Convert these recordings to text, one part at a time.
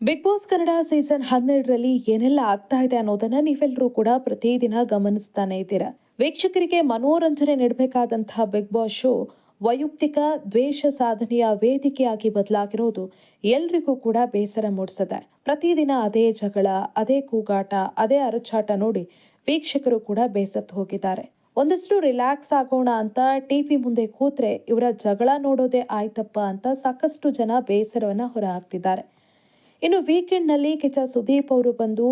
Big boss Kannada season ಹನ್ನೆರಡರಲ್ಲಿ ಏನೆಲ್ಲ ಆಗ್ತಾ ಇದೆ ಅನ್ನೋದನ್ನ ನೀವೆಲ್ಲರೂ ಕೂಡ ಪ್ರತಿದಿನ ಗಮನಿಸ್ತಾನೆ ಇದ್ದೀರಾ. ವೀಕ್ಷಕರಿಗೆ ಮನೋರಂಜನೆ ನೀಡಬೇಕಾದಂತಹ ಬಿಗ್ ಬಾಸ್ ಶೋ ವೈಯಕ್ತಿಕ ದ್ವೇಷ ಸಾಧನೆಯ ವೇದಿಕೆಯಾಗಿ ಬದಲಾಗಿರೋದು ಎಲ್ರಿಗೂ ಕೂಡ ಬೇಸರ ಮೂಡಿಸಿದೆ ಪ್ರತಿದಿನ ಅದೇ ಜಗಳ, ಅದೇ ಕೂಗಾಟ, ಅದೇ ಅರಚಾಟ ನೋಡಿ ವೀಕ್ಷಕರು ಕೂಡ ಬೇಸತ್ತು ಹೋಗಿದ್ದಾರೆ. ಒಂದಷ್ಟು ರಿಲ್ಯಾಕ್ಸ್ ಆಗೋಣ ಅಂತ ಟಿವಿ ಮುಂದೆ ಕೂತ್ರೆ ಇವರ ಜಗಳ ನೋಡೋದೇ ಆಯ್ತಪ್ಪ ಅಂತ ಸಾಕಷ್ಟು ಜನ ಬೇಸರವನ್ನ ಹೊರಹಾಕ್ತಿದ್ದಾರೆ. ಇನ್ನು ವೀಕೆಂಡ್ನಲ್ಲಿ ಕಿಚ್ಚ ಸುದೀಪ್ ಅವರು ಬಂದು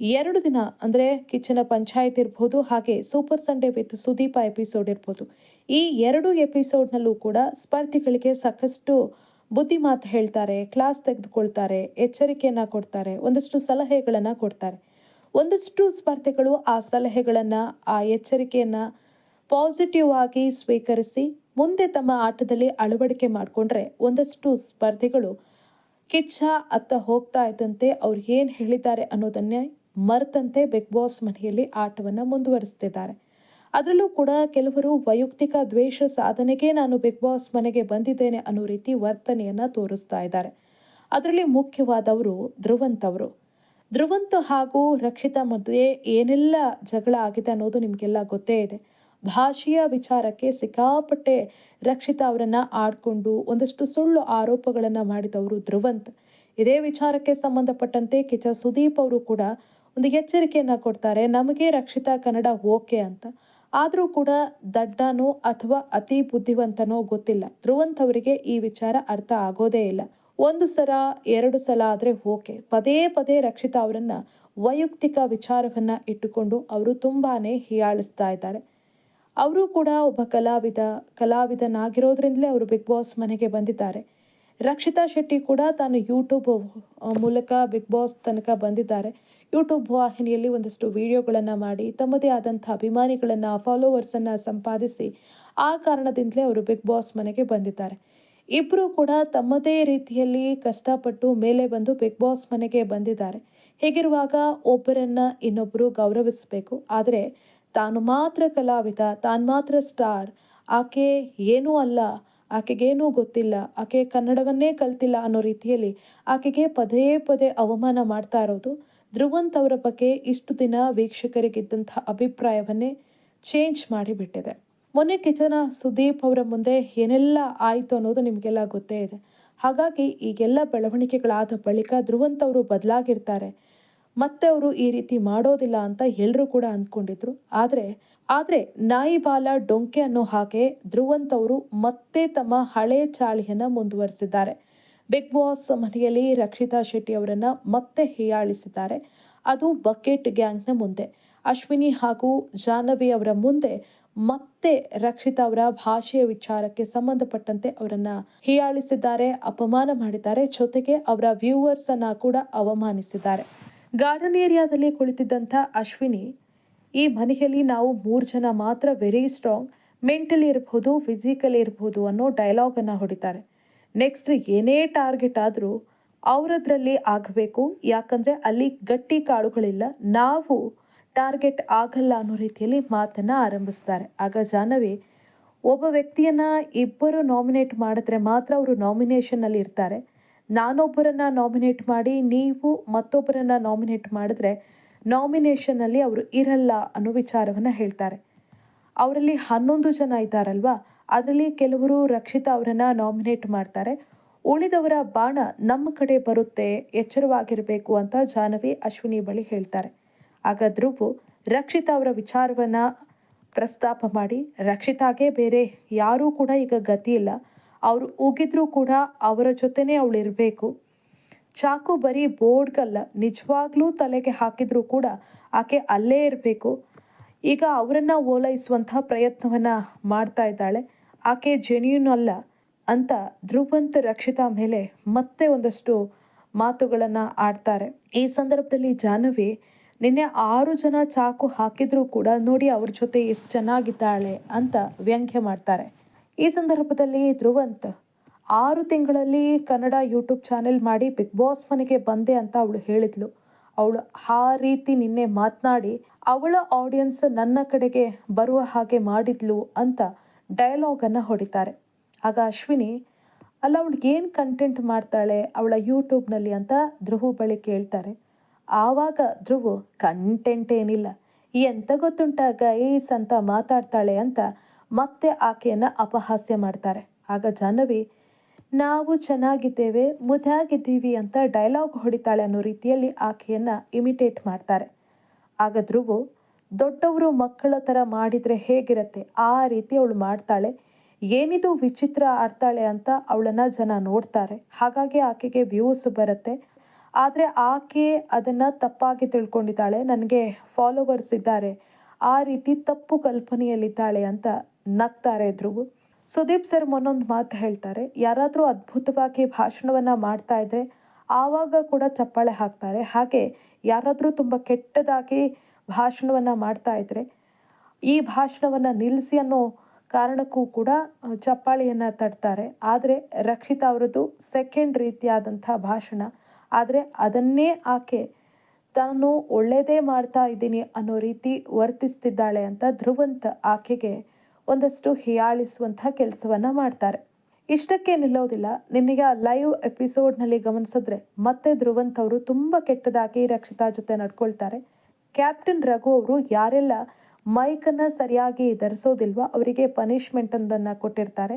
ಎರಡು ದಿನ ಅಂದ್ರೆ ಕಿಚ್ಚನ ಪಂಚಾಯತ್ ಇರ್ಬೋದು, ಹಾಗೆ super Sunday with Sudeepa episode ಇರ್ಬೋದು. ಈ ಎರಡು ಎಪಿಸೋಡ್ ನಲ್ಲೂ ಕೂಡ ಸ್ಪರ್ಧಿಗಳಿಗೆ ಸಾಕಷ್ಟು ಬುದ್ಧಿ ಮಾತು ಹೇಳ್ತಾರೆ ಕ್ಲಾಸ್ ತೆಗೆದುಕೊಳ್ತಾರೆ, ಎಚ್ಚರಿಕೆಯನ್ನ ಕೊಡ್ತಾರೆ, ಒಂದಷ್ಟು ಸಲಹೆಗಳನ್ನ ಕೊಡ್ತಾರೆ. ಒಂದಷ್ಟು ಸ್ಪರ್ಧಿಗಳು ಆ ಸಲಹೆಗಳನ್ನ, ಆ ಎಚ್ಚರಿಕೆಯನ್ನ ಪಾಸಿಟಿವ್ ಆಗಿ ಸ್ವೀಕರಿಸಿ ಮುಂದೆ ತಮ್ಮ ಆಟದಲ್ಲಿ ಅಳವಡಿಕೆ ಮಾಡಿಕೊಂಡ್ರೆ ಒಂದಷ್ಟು ಸ್ಪರ್ಧಿಗಳು ಕಿಚ್ಚ ಅತ್ತ ಹೋಗ್ತಾ ಇದ್ದಂತೆ ಅವ್ರು ಏನು ಹೇಳಿದ್ದಾರೆ ಅನ್ನೋದನ್ನೇ ಮರೆತಂತೆ ಬಿಗ್ ಬಾಸ್ ಮನೆಯಲ್ಲಿ ಆಟವನ್ನ ಮುಂದುವರಿಸ್ತಿದ್ದಾರೆ. ಅದರಲ್ಲೂ ಕೂಡ ಕೆಲವರು ವೈಯಕ್ತಿಕ ದ್ವೇಷ ಸಾಧನೆಗೆ ನಾನು ಬಿಗ್ ಬಾಸ್ ಮನೆಗೆ ಬಂದಿದ್ದೇನೆ ಅನ್ನೋ ರೀತಿ ವರ್ತನೆಯನ್ನ ತೋರಿಸ್ತಾ ಇದ್ದಾರೆ. ಅದರಲ್ಲಿ ಮುಖ್ಯವಾದವರು ಧ್ರುವಂತ್ ಅವರು. ಧ್ರುವಂತ್ ಹಾಗೂ ರಕ್ಷಿತಾ ಮಧ್ಯೆ ಏನೆಲ್ಲ ಜಗಳ ಆಗಿದೆ ಅನ್ನೋದು ನಿಮಗೆಲ್ಲ ಗೊತ್ತೇ ಇದೆ. ಭಾಷೆಯ ವಿಚಾರಕ್ಕೆ ಸಿಕ್ಕಾಪಟ್ಟೆ ರಕ್ಷಿತಾ ಅವರನ್ನ ಆಡ್ಕೊಂಡು ಒಂದಷ್ಟು ಸುಳ್ಳು ಆರೋಪಗಳನ್ನ ಮಾಡಿದವರು ಧ್ರುವಂತ್. ಇದೇ ವಿಚಾರಕ್ಕೆ ಸಂಬಂಧಪಟ್ಟಂತೆ ಕಿಚ ಸುದೀಪ್ ಅವರು ಕೂಡ ಒಂದು ಎಚ್ಚರಿಕೆಯನ್ನು ಕೊಡ್ತಾರೆ, ನಮಗೆ ರಕ್ಷಿತಾ ಕನ್ನಡ ಓಕೆ ಅಂತ. ಆದರೂ ಕೂಡ ದಡ್ಡನೋ ಅಥವಾ ಅತಿ ಬುದ್ಧಿವಂತನೋ ಗೊತ್ತಿಲ್ಲ. ಧ್ರುವಂತ್ ಅವರಿಗೆ ಈ ವಿಚಾರ ಅರ್ಥ ಆಗೋದೇ ಇಲ್ಲ. ಒಂದು ಸಲ, ಎರಡು ಸಲ ಆದ್ರೆ ಓಕೆ. ಪದೇ ಪದೇ ರಕ್ಷಿತಾ ಅವರನ್ನು ವೈಯಕ್ತಿಕ ವಿಚಾರವನ್ನ ಇಟ್ಟುಕೊಂಡು ಅವರು ತುಂಬಾನೇ ಹೀಯಾಳಿಸ್ತಾ ಇದ್ದಾರೆ. ಅವರು ಕೂಡ ಒಬ್ಬ ಕಲಾವಿದ, ಕಲಾವಿದನಾಗಿರೋದ್ರಿಂದಲೇ ಅವರು ಬಿಗ್ ಬಾಸ್ ಮನೆಗೆ ಬಂದಿದ್ದಾರೆ. ರಕ್ಷಿತಾ ಶೆಟ್ಟಿ ಕೂಡ ತಾನು ಯೂಟ್ಯೂಬ್ ಮೂಲಕ ಬಿಗ್ ಬಾಸ್ ತನಕ ಬಂದಿದ್ದಾರೆ. ಯೂಟ್ಯೂಬ್ ವಾಹಿನಿಯಲ್ಲಿ ಒಂದಷ್ಟು ವಿಡಿಯೋಗಳನ್ನು ಮಾಡಿ, ತಮ್ಮದೇ ಆದಂಥ ಅಭಿಮಾನಿಗಳನ್ನು ಫಾಲೋವರ್ಸನ್ನು ಸಂಪಾದಿಸಿ, ಆ ಕಾರಣದಿಂದಲೇ ಅವರು ಬಿಗ್ ಬಾಸ್ ಮನೆಗೆ ಬಂದಿದ್ದಾರೆ. ಇಬ್ಬರು ಕೂಡ ತಮ್ಮದೇ ರೀತಿಯಲ್ಲಿ ಕಷ್ಟಪಟ್ಟು ಮೇಲೆ ಬಂದು ಬಿಗ್ ಬಾಸ್ ಮನೆಗೆ ಬಂದಿದ್ದಾರೆ. ಹೀಗಿರುವಾಗ ಒಬ್ಬರನ್ನು ಇನ್ನೊಬ್ಬರು ಗೌರವಿಸಬೇಕು. ಆದರೆ ತಾನು ಮಾತ್ರ ಕಲಾವಿದ, ತಾನು ಮಾತ್ರ ಸ್ಟಾರ್. ಆಕೆ ಏನೂ ಅಲ್ಲ, ಆಕೆಗೇನೂ ಗೊತ್ತಿಲ್ಲ, ಆಕೆ ಕನ್ನಡವನ್ನೇ ಕಲ್ತಿಲ್ಲ ಅನ್ನೋ ರೀತಿಯಲ್ಲಿ ಆಕೆಗೆ ಪದೇ ಪದೇ ಅವಮಾನ ಮಾಡ್ತಾ ಇರೋದು. ಧ್ರುವಂತ್ ಅವರ ಬಗ್ಗೆ ಇಷ್ಟು ದಿನ ವೀಕ್ಷಕರಿಗಿದ್ದಂಥ ಅಭಿಪ್ರಾಯವನ್ನೇ ಚೇಂಜ್ ಮಾಡಿಬಿಟ್ಟಿದೆ. ಮೊನ್ನೆ ಕಿಚನ ಸುದೀಪ್ ಅವರ ಮುಂದೆ ಏನೆಲ್ಲ ಆಯಿತು ಅನ್ನೋದು ನಿಮಗೆಲ್ಲ ಗೊತ್ತೇ ಇದೆ. ಹಾಗಾಗಿ ಈಗೆಲ್ಲ ಬೆಳವಣಿಗೆಗಳಾದ ಬಳಿಕ ಧ್ರುವಂತ್ ಅವರು ಬದಲಾಗಿರ್ತಾರೆ. ಮತ್ತೆ ಅವರು ಈ ರೀತಿ ಮಾಡೋದಿಲ್ಲ ಅಂತ ಎಲ್ಲರೂ ಕೂಡ ಅಂದ್ಕೊಂಡಿದ್ರು. ಆದರೆ ಆದರೆ ನಾಯಿ ಬಾಲ ಡೊಂಕೆ ಅನ್ನೋ ಹಾಗೆ ಧ್ರುವಂತ್ ಅವರು ಮತ್ತೆ ತಮ್ಮ ಹಳೆ ಚಾಳಿಯನ್ನು ಮುಂದುವರಿಸಿದ್ದಾರೆ. ಬಿಗ್ ಬಾಸ್ ಮನೆಯಲ್ಲಿ ರಕ್ಷಿತಾ ಶೆಟ್ಟಿ ಅವರನ್ನ ಮತ್ತೆ ಹೀಯಾಳಿಸಿದ್ದಾರೆ. ಅದು ಬಕೆಟ್ ಗ್ಯಾಂಗ್ನ ಮುಂದೆ. ಅಶ್ವಿನಿ ಹಾಗೂ ಜಾಹ್ನವಿ ಅವರ ಮುಂದೆ ಮತ್ತೆ ರಕ್ಷಿತಾ ಅವರ ಭಾಷೆಯ ವಿಚಾರಕ್ಕೆ ಸಂಬಂಧಪಟ್ಟಂತೆ ಅವರನ್ನ ಹೀಯಾಳಿಸಿದ್ದಾರೆ, ಅಪಮಾನ ಮಾಡಿದ್ದಾರೆ. ಜೊತೆಗೆ ಅವರ ವ್ಯೂವರ್ಸ್ ಅನ್ನ ಕೂಡ ಅವಮಾನಿಸಿದ್ದಾರೆ. ಗಾರ್ಡನ್ ಏರಿಯಾದಲ್ಲಿ ಕುಳಿತಿದ್ದಂಥ ಅಶ್ವಿನಿ, ಈ ಮನೆಯಲ್ಲಿ ನಾವು ಮೂರು ಜನ ಮಾತ್ರ ವೆರಿ ಸ್ಟ್ರಾಂಗ್ ಮೆಂಟಲಿ ಇರ್ಬೋದು ಫಿಸಿಕಲಿ ಇರ್ಬೋದು ಅನ್ನೋ ಡೈಲಾಗನ್ನು ಹೊಡಿತಾರೆ. ನೆಕ್ಸ್ಟ್ ಏನೇ ಟಾರ್ಗೆಟ್ ಆದರೂ ಅವರದ್ರಲ್ಲಿ ಆಗಬೇಕು, ಯಾಕಂದರೆ ಅಲ್ಲಿ ಗಟ್ಟಿ ಕಾಳುಗಳಿಲ್ಲ, ನಾವು ಟಾರ್ಗೆಟ್ ಆಗಲ್ಲ ಅನ್ನೋ ರೀತಿಯಲ್ಲಿ ಮಾತನ್ನು ಆರಂಭಿಸ್ತಾರೆ. ಆಗ ಜಾಹ್ನವಿ, ಒಬ್ಬ ವ್ಯಕ್ತಿಯನ್ನು ಇಬ್ಬರು ನಾಮಿನೇಟ್ ಮಾಡಿದ್ರೆ ಮಾತ್ರ ಅವರು ನಾಮಿನೇಷನ್ನಲ್ಲಿ ಇರ್ತಾರೆ. ನಾನೊಬ್ಬರನ್ನ ನಾಮಿನೇಟ್ ಮಾಡಿ, ನೀವು ಮತ್ತೊಬ್ಬರನ್ನ ನಾಮಿನೇಟ್ ಮಾಡಿದ್ರೆ ನಾಮಿನೇಷನಲ್ಲಿ ಅವರು ಇರಲ್ಲ ಅನ್ನೋ ವಿಚಾರವನ್ನ ಹೇಳ್ತಾರೆ. ಅವರಲ್ಲಿ ಹನ್ನೊಂದು ಜನ ಇದ್ದಾರಲ್ವಾ, ಅದರಲ್ಲಿ ಕೆಲವರು ರಕ್ಷಿತಾ ಅವರನ್ನು ನಾಮಿನೇಟ್ ಮಾಡ್ತಾರೆ. ಉಳಿದವರ ಬಾಣ ನಮ್ಮ ಕಡೆ ಬರುತ್ತೆ, ಎಚ್ಚರವಾಗಿರಬೇಕು ಅಂತ ಜಾನವಿ ಅಶ್ವಿನಿ ಬಳಿ ಹೇಳ್ತಾರೆ. ಆಗ ಧ್ರುವು ರಕ್ಷಿತ ಅವರ ವಿಚಾರವನ್ನ ಪ್ರಸ್ತಾಪ ಮಾಡಿ, ರಕ್ಷಿತಾಗೆ ಬೇರೆ ಯಾರೂ ಕೂಡ ಈಗ ಗತಿ ಇಲ್ಲ. ಅವರು ಹೋಗಿದ್ರೂ ಕೂಡ ಅವರ ಜೊತೆನೇ ಅವಳು ಇರಬೇಕು. ಚಾಕು ಬರೀ ಬೋರ್ಡ್ಗಲ್ಲ, ನಿಜವಾಗ್ಲೂ ತಲೆಗೆ ಹಾಕಿದ್ರೂ ಕೂಡ ಆಕೆ ಅಲ್ಲೇ ಇರಬೇಕು. ಈಗ ಅವರನ್ನು ಓಲೈಸುವಂತಹ ಪ್ರಯತ್ನವನ್ನ ಮಾಡ್ತಾ ಇದ್ದಾಳೆ. ಆಕೆ ಜೆನ್ಯೂನ್ ಅಲ್ಲ ಅಂತ ಧ್ರುವಂತ, ರಕ್ಷಿತಾ ಮೇಲೆ ಮತ್ತೆ ಒಂದಷ್ಟು ಮಾತುಗಳನ್ನ ಆಡ್ತಾರೆ. ಈ ಸಂದರ್ಭದಲ್ಲಿ ಜಾಹ್ನವಿ, ನಿನ್ನೆ ಆರು ಜನ ಚಾಕು ಹಾಕಿದ್ರೂ ಕೂಡ ನೋಡಿ ಅವ್ರ ಜೊತೆ ಎಷ್ಟು ಚೆನ್ನಾಗಿದ್ದಾಳೆ ಅಂತ ವ್ಯಂಗ್ಯ ಮಾಡ್ತಾರೆ. ಈ ಸಂದರ್ಭದಲ್ಲಿ ಧ್ರುವಂತ್, ಆರು ತಿಂಗಳಲ್ಲಿ ಕನ್ನಡ ಯೂಟ್ಯೂಬ್ ಚಾನೆಲ್ ಮಾಡಿ ಬಿಗ್ ಬಾಸ್ ಮನೆಗೆ ಬಂದೆ ಅಂತ ಅವಳು ಹೇಳಿದ್ಲು. ಅವಳು ಆ ರೀತಿ ನಿನ್ನೆ ಮಾತನಾಡಿ ಅವಳ ಆಡಿಯನ್ಸ್ ನನ್ನ ಕಡೆಗೆ ಬರುವ ಹಾಗೆ ಮಾಡಿದ್ಲು ಅಂತ ಡಯಲಾಗ್ ಅನ್ನ ಹೊಡಿತಾರೆ. ಆಗ ಅಶ್ವಿನಿ, ಅಲ್ಲ, ಅವಳು ಏನು ಕಂಟೆಂಟ್ ಮಾಡ್ತಾಳೆ ಅವಳ ಯೂಟ್ಯೂಬ್ನಲ್ಲಿ ಅಂತ ಧ್ರುವು ಬಳಿ ಕೇಳ್ತಾರೆ. ಆವಾಗ ಧ್ರುವು ಕಂಟೆಂಟ್ ಏನಿಲ್ಲ. ಎಂತ ಗೊತ್ತುಂಟ ಗೈಸ್ ಅಂತ ಮಾತಾಡ್ತಾಳೆ ಅಂತ ಮತ್ತೆ ಆಕೆಯನ್ನ ಅಪಹಾಸ್ಯ ಮಾಡ್ತಾರೆ. ಆಗ ಜಾಹ್ನವಿ, ನಾವು ಚೆನ್ನಾಗಿದ್ದೇವೆ ಮುದಾಗಿದ್ದೀವಿ ಅಂತ ಡೈಲಾಗ್ ಹೊಡಿತಾಳೆ ಅನ್ನೋ ರೀತಿಯಲ್ಲಿ ಆಕೆಯನ್ನ ಇಮಿಟೇಟ್ ಮಾಡ್ತಾರೆ. ಆಗ ಧ್ರುವು, ದೊಡ್ಡವರು ಮಕ್ಕಳ ಥರ ಮಾಡಿದ್ರೆ ಹೇಗಿರತ್ತೆ? ಆ ರೀತಿ ಅವಳು ಮಾಡ್ತಾಳೆ. ಏನಿದು ವಿಚಿತ್ರ ಆಡ್ತಾಳೆ ಅಂತ ಅವಳನ್ನ ಜನ ನೋಡ್ತಾರೆ. ಹಾಗಾಗಿ ಆಕೆಗೆ ವ್ಯೂಸ್ ಬರುತ್ತೆ. ಆದರೆ ಆಕೆ ಅದನ್ನ ತಪ್ಪಾಗಿ ತಿಳ್ಕೊಂಡಿದ್ದಾಳೆ. ನನಗೆ ಫಾಲೋವರ್ಸ್ ಇದ್ದಾರೆ. ಆ ರೀತಿ ತಪ್ಪು ಕಲ್ಪನೆಯಲ್ಲಿದ್ದಾಳೆ ಅಂತ ನಗ್ತಾರೆ ಧ್ರುವು. ಸುದೀಪ್ ಸರ್ ಮೊನ್ನೊಂದು ಮಾತು ಹೇಳ್ತಾರೆ, ಯಾರಾದರೂ ಅದ್ಭುತವಾಗಿ ಭಾಷಣವನ್ನು ಮಾಡ್ತಾ ಇದ್ರೆ ಆವಾಗ ಕೂಡ ಚಪ್ಪಾಳೆ ಹಾಕ್ತಾರೆ. ಹಾಗೆ ಯಾರಾದರೂ ತುಂಬ ಕೆಟ್ಟದಾಗಿ ಭಾಷಣವನ್ನು ಮಾಡ್ತಾ ಇದ್ರೆ ಈ ಭಾಷಣವನ್ನು ನಿಲ್ಲಿಸಿ ಅನ್ನೋ ಕಾರಣಕ್ಕೂ ಕೂಡ ಚಪ್ಪಾಳೆಯನ್ನು ತಡ್ತಾರೆ. ಆದರೆ ರಕ್ಷಿತಾ ಅವರದ್ದು ಸೆಕೆಂಡ್ ರೀತಿಯಾದಂಥ ಭಾಷಣ. ಆದರೆ ಅದನ್ನೇ ಆಕೆ ತಾನು ಒಳ್ಳೇದೇ ಮಾಡ್ತಾ ಇದ್ದೀನಿ ಅನ್ನೋ ರೀತಿ ವರ್ತಿಸ್ತಿದ್ದಾಳೆ ಅಂತ ಧ್ರುವಂತ ಆಕೆಗೆ ಒಂದಷ್ಟು ಹೀಯಾಳಿಸುವಂತಹ ಕೆಲಸವನ್ನ ಮಾಡ್ತಾರೆ. ಇಷ್ಟಕ್ಕೆ ನಿಲ್ಲೋದಿಲ್ಲ. ಆ ಲೈವ್ ಎಪಿಸೋಡ್ನಲ್ಲಿ ಗಮನಿಸಿದ್ರೆ ಮತ್ತೆ ಧ್ರುವಂತ್ ಅವರು ತುಂಬಾ ಕೆಟ್ಟದಾಗಿ ರಕ್ಷಿತಾ ಜೊತೆ ನಡ್ಕೊಳ್ತಾರೆ. ಕ್ಯಾಪ್ಟನ್ ರಘು ಅವರು ಯಾರೆಲ್ಲ ಮೈಕ್ ಅನ್ನ ಸರಿಯಾಗಿ ಧರಿಸೋದಿಲ್ವಾ ಅವರಿಗೆ ಪನಿಷ್ಮೆಂಟ್ ಒಂದನ್ನ ಕೊಟ್ಟಿರ್ತಾರೆ.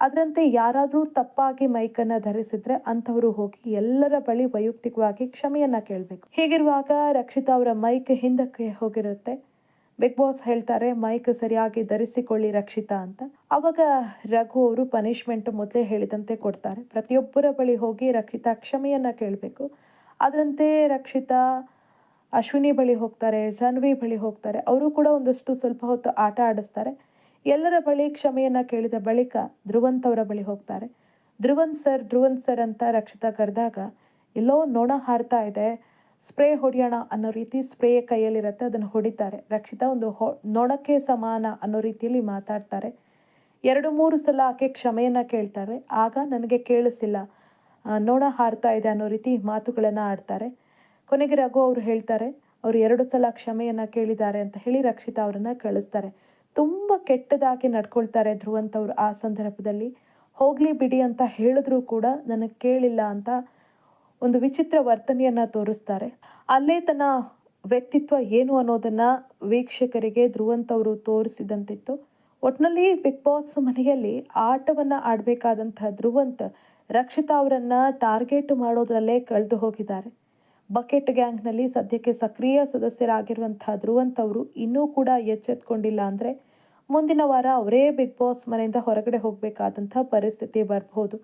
ಅದರಂತೆ ಯಾರಾದರೂ ತಪ್ಪಾಗಿ ಮೈಕ್ ಅನ್ನ ಧರಿಸಿದ್ರೆ ಅಂಥವರು ಹೋಗಿ ಎಲ್ಲರ ಬಳಿ ವೈಯಕ್ತಿಕವಾಗಿ ಕ್ಷಮೆಯನ್ನ ಕೇಳಬೇಕು. ಹೀಗಿರುವಾಗ ರಕ್ಷಿತಾ ಅವರ ಮೈಕ್ ಹಿಂದಕ್ಕೆ ಹೋಗಿರುತ್ತೆ. ಬಿಗ್ ಬಾಸ್ ಹೇಳ್ತಾರೆ, ಮೈಕ್ ಸರಿಯಾಗಿ ಧರಿಸಿಕೊಳ್ಳಿ ರಕ್ಷಿತಾ ಅಂತ. ಅವಾಗ ರಘು ಅವರು ಪನಿಷ್ಮೆಂಟ್ ಮೊದಲೇ ಹೇಳಿದಂತೆ ಕೊಡ್ತಾರೆ. ಪ್ರತಿಯೊಬ್ಬರ ಬಳಿ ಹೋಗಿ ರಕ್ಷಿತಾ ಕ್ಷಮೆಯನ್ನ ಕೇಳಬೇಕು. ಅದರಂತೆ ರಕ್ಷಿತಾ ಅಶ್ವಿನಿ ಬಳಿ ಹೋಗ್ತಾರೆ, ಜಾನ್ವಿ ಬಳಿ ಹೋಗ್ತಾರೆ. ಅವರು ಕೂಡ ಒಂದಷ್ಟು ಸ್ವಲ್ಪ ಹೊತ್ತು ಆಟ ಆಡಿಸ್ತಾರೆ. ಎಲ್ಲರ ಬಳಿ ಕ್ಷಮೆಯನ್ನ ಕೇಳಿದ ಬಳಿಕ ಧ್ರುವಂತ್ ಅವರ ಬಳಿ ಹೋಗ್ತಾರೆ. ಧ್ರುವಂತ್ ಸರ್ ಧ್ರುವಂತ್ ಸರ್ ಅಂತ ರಕ್ಷಿತಾ ಕರೆದಾಗ, ಎಲ್ಲೋ ನೊಣ ಹಾರ್ತಾ ಇದೆ ಸ್ಪ್ರೇ ಹೊಡೆಯೋಣ ಅನ್ನೋ ರೀತಿ ಸ್ಪ್ರೇ ಕೈಯಲ್ಲಿರುತ್ತೆ, ಅದನ್ನು ಹೊಡಿತಾರೆ. ರಕ್ಷಿತಾ ಒಂದು ಹೊ ನೊಣಕ್ಕೆ ಸಮಾನ ಅನ್ನೋ ರೀತಿಯಲ್ಲಿ ಮಾತಾಡ್ತಾರೆ. ಎರಡು ಮೂರು ಸಲ ಆಕೆ ಕ್ಷಮೆಯನ್ನ ಕೇಳ್ತಾರೆ. ಆಗ ನನಗೆ ಕೇಳಿಸಿಲ್ಲ ನೋಣ ಹಾರ್ತಾ ಇದೆ ಅನ್ನೋ ರೀತಿ ಮಾತುಗಳನ್ನ ಆಡ್ತಾರೆ. ಕೊನೆಗೆ ರಘು ಅವರು ಹೇಳ್ತಾರೆ, ಅವರು ಎರಡು ಸಲ ಕ್ಷಮೆಯನ್ನ ಕೇಳಿದ್ದಾರೆ ಅಂತ ಹೇಳಿ ರಕ್ಷಿತಾ ಅವರನ್ನು ಕಳಿಸ್ತಾರೆ. ತುಂಬಾ ಕೆಟ್ಟದಾಗಿ ನಡ್ಕೊಳ್ತಾರೆ ಧ್ರುವಂತವ್ರು ಆ ಸಂದರ್ಭದಲ್ಲಿ. ಹೋಗ್ಲಿ ಬಿಡಿ ಅಂತ ಹೇಳಿದ್ರು ಕೂಡ ನನಗೆ ಕೇಳಿಲ್ಲ ಅಂತ ಒಂದು ವಿಚಿತ್ರ ವರ್ತನೆಯನ್ನ ತೋರಿಸ್ತಾರೆ. ಅಲ್ಲೇ ತನ್ನ ವ್ಯಕ್ತಿತ್ವ ಏನು ಅನ್ನೋದನ್ನ ವೀಕ್ಷಕರಿಗೆ ಧ್ರುವಂತ್ ಅವರು ತೋರಿಸಿದಂತಿತ್ತು. ಒಟ್ನಲ್ಲಿ ಬಿಗ್ ಬಾಸ್ ಮನೆಯಲ್ಲಿ ಆಟವನ್ನ ಆಡ್ಬೇಕಾದಂತಹ ಧ್ರುವಂತ್ ರಕ್ಷಿತಾ ಅವರನ್ನು ಟಾರ್ಗೆಟ್ ಮಾಡೋದ್ರಲ್ಲೇ ಕಳೆದು ಹೋಗಿದ್ದಾರೆ. ಬಕೆಟ್ ಗ್ಯಾಂಗ್ನಲ್ಲಿ ಸದ್ಯಕ್ಕೆ ಸಕ್ರಿಯ ಸದಸ್ಯರಾಗಿರುವಂತಹ ಧ್ರುವಂತ್ ಅವರು ಇನ್ನೂ ಕೂಡ ಎಚ್ಚೆತ್ಕೊಂಡಿಲ್ಲ ಅಂದ್ರೆ ಮುಂದಿನ ವಾರ ಅವರೇ ಬಿಗ್ ಬಾಸ್ ಮನೆಯಿಂದ ಹೊರಗಡೆ ಹೋಗ್ಬೇಕಾದಂತಹ ಪರಿಸ್ಥಿತಿ ಬರಬಹುದು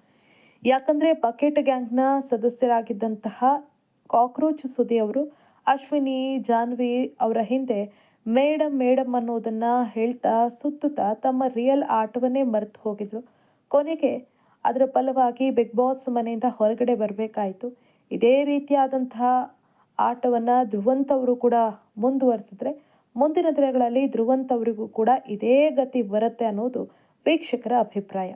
ಯಾಕಂದ್ರೆ ಬಕೆಟ್ ಗ್ಯಾಂಗ್ನ ಸದಸ್ಯರಾಗಿದ್ದಂತಹ ಕಾಕ್ರೋಚ್ ಸುದಿ ಅವರು, ಅಶ್ವಿನಿ, ಜಾನ್ವಿ ಅವರ ಹಿಂದೆ ಮೇಡಮ್ ಮೇಡಮ್ ಅನ್ನೋದನ್ನ ಹೇಳ್ತಾ ಸುತ್ತುತ್ತಾ ತಮ್ಮ ರಿಯಲ್ ಆಟವನ್ನೇ ಮರೆತು ಹೋಗಿದ್ರು. ಕೊನೆಗೆ ಅದರ ಫಲವಾಗಿ ಬಿಗ್ ಬಾಸ್ ಮನೆಯಿಂದ ಹೊರಗಡೆ ಬರಬೇಕಾಯಿತು. ಇದೇ ರೀತಿಯಾದಂತಹ ಆಟವನ್ನ ಧ್ರುವಂತ್ ಅವರು ಕೂಡ ಮುಂದುವರಿಸಿದ್ರೆ, ಮುಂದಿನ ದಿನಗಳಲ್ಲಿ ಧ್ರುವಂತ್ ಅವರಿಗೂ ಕೂಡ ಇದೇ ಗತಿ ಬರುತ್ತೆ ಅನ್ನೋದು ವೀಕ್ಷಕರ ಅಭಿಪ್ರಾಯ.